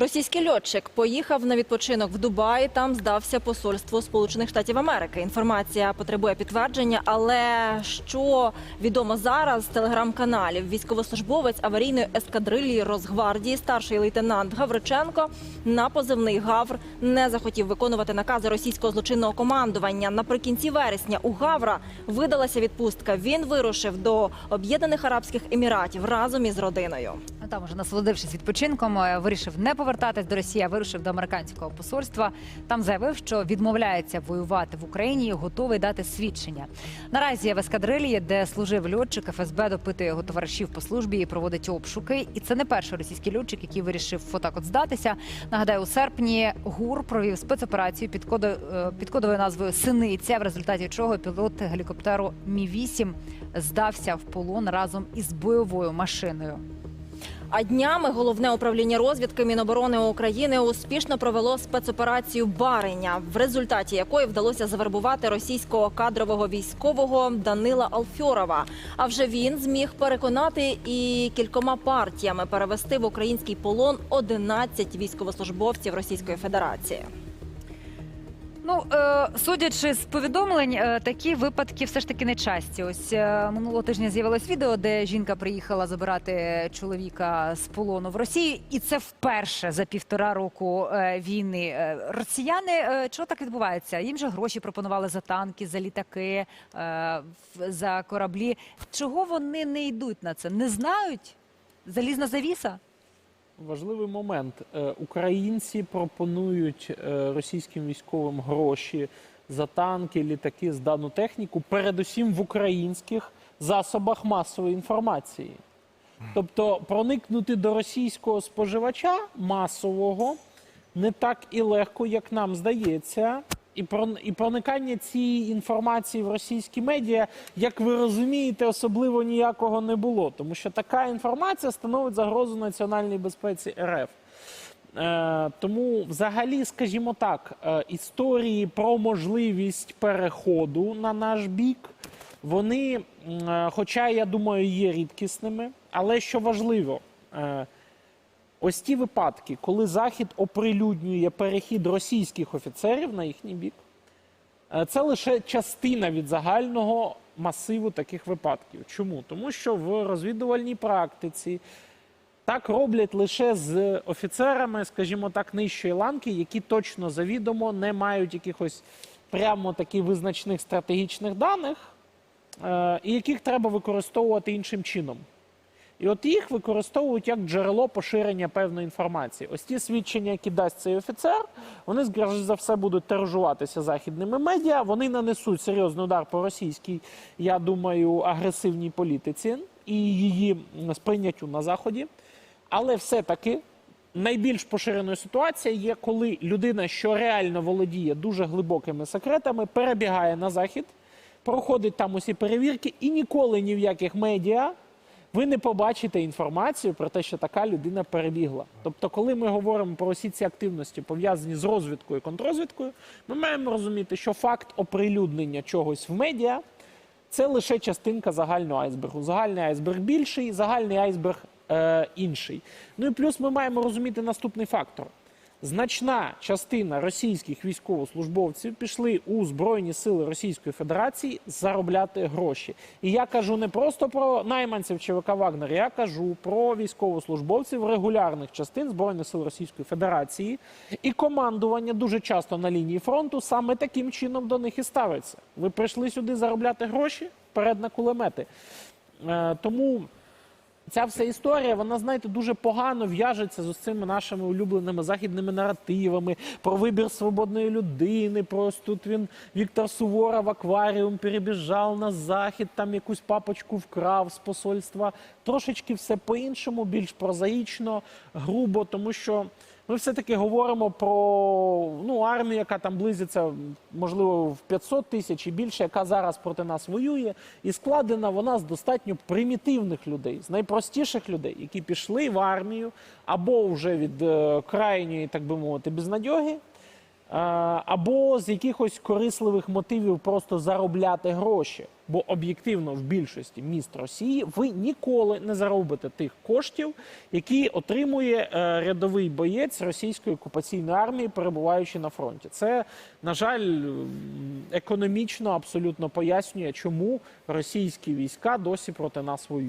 Російський льотчик поїхав на відпочинок в Дубай. Там здався посольству Сполучених Штатів Америки. Інформація потребує підтвердження, але що відомо зараз з телеграм-каналів, військовослужбовець аварійної ескадрилії Росгвардії, старший лейтенант Гавриченко на позивний Гавр не захотів виконувати накази російського злочинного командування. Наприкінці вересня у Гавра видалася відпустка. Він вирушив до Об'єднаних Арабських Еміратів разом із родиною. Там уже насолодившись відпочинком, е, вирішив не повертатись до Росії, вирушив до американського посольства. Там заявив, що відмовляється воювати в Україні і готовий дати свідчення. Наразі в ескадрилії, де служив льотчик, ФСБ допитує його товаришів по службі і проводить обшуки. І це не перший російський льотчик, який вирішив отак от здатися. Нагадаю, у серпні ГУР провів спецоперацію під, кодо, е, під кодовою назвою Синиця, в результаті чого пілот гелікоптеру Мі 8 здався в полон разом із бойовою машиною. А днями головне управління розвідки Міноборони України успішно провело спецоперацію Бареня, в результаті якої вдалося завербувати російського кадрового військового Данила Алфьорова. А вже він зміг переконати і кількома партіями перевести в український полон 11 військовослужбовців Російської Федерації. Ну, е, судячи з повідомлень, е, такі випадки все ж таки не часті. Ось е, минулого тижня з'явилось відео, де жінка приїхала забирати чоловіка з полону в Росію, і це вперше за півтора року війни. Росіяни чого так відбувається? Їм же гроші пропонували за танки, за літаки, за кораблі. Чого вони не йдуть на це? Не знають? Залізна завіса? Важливий момент. Е, Українці пропонують е, російським військовим гроші за танки, літаки, здану техніку, передусім в українських засобах масової інформації. Тобто проникнути до російського споживача масового не так і легко, як нам здається. І і проникання цієї інформації в російські медіа, як ви розумієте, особливо ніякого не було, тому що така інформація становить загрозу національній безпеці РФ. Е, тому, взагалі, скажімо так, е, історії про можливість переходу на наш бік, вони, е, хоча я думаю, є рідкісними, але що важливо, е, ось ті випадки, коли Захід оприлюднює перехід російських офіцерів на їхній бік, е, це лише частина від загального масиву таких випадків. Чому? Тому що в розвідувальній практиці так роблять лише з офіцерами, скажімо так, нижчої ланки, які точно завідомо не мають якихось прямо таких визначних стратегічних даних, е, і яких треба використовувати іншим чином. І от їх використовують як джерело поширення певної інформації. Ось ті свідчення, які дасть цей офіцер, вони скоріш за все будуть тиражуватися західними медіа. Вони нанесуть серйозний удар по російській, я думаю, агресивній політиці і її сприйняттю на заході. Але все-таки найбільш поширеною ситуація є, коли людина, що реально володіє дуже глибокими секретами, перебігає на захід, проходить там усі перевірки, і ніколи ні в яких медіа ви не побачите інформацію про те, що така людина перебігла. Тобто, коли ми говоримо про усі ці активності, пов'язані з розвідкою і контррозвідкою, ми маємо розуміти, що факт оприлюднення чогось в медіа це лише частинка загального айсбергу. Загальний айсберг більший, загальний айсберг е, інший. Ну і плюс ми маємо розуміти наступний фактор. Значна частина російських військовослужбовців пішли у Збройні сили Російської Федерації заробляти гроші. І я кажу не просто про найманців ЧВК Вагнер, я кажу про військовослужбовців регулярних частин Збройних сил Російської Федерації. І командування дуже часто на лінії фронту саме таким чином до них і ставиться. Ви прийшли сюди заробляти гроші вперед на кулемети. Е, тому ця вся історія, вона, знаєте, дуже погано в'яжеться з цими нашими улюбленими західними наративами про вибір свободної людини. Просто тут він Віктор Суворов акваріум перебіжав на захід, там якусь папочку вкрав з посольства. Трошечки все по-іншому, більш прозаїчно, грубо, тому що. Ми все-таки говоримо про ну, армію, яка там близиться, можливо, в 500 тисяч і більше, яка зараз проти нас воює, і складена вона з достатньо примітивних людей, з найпростіших людей, які пішли в армію або вже від е, крайньої, так би мовити, безнадьоги, або з якихось корисливих мотивів просто заробляти гроші. Бо об'єктивно в більшості міст Росії ви ніколи не заробите тих коштів, які отримує е, рядовий боєць російської окупаційної армії, перебуваючи на фронті. Це, на жаль, економічно абсолютно пояснює, чому російські війська досі проти нас воюють.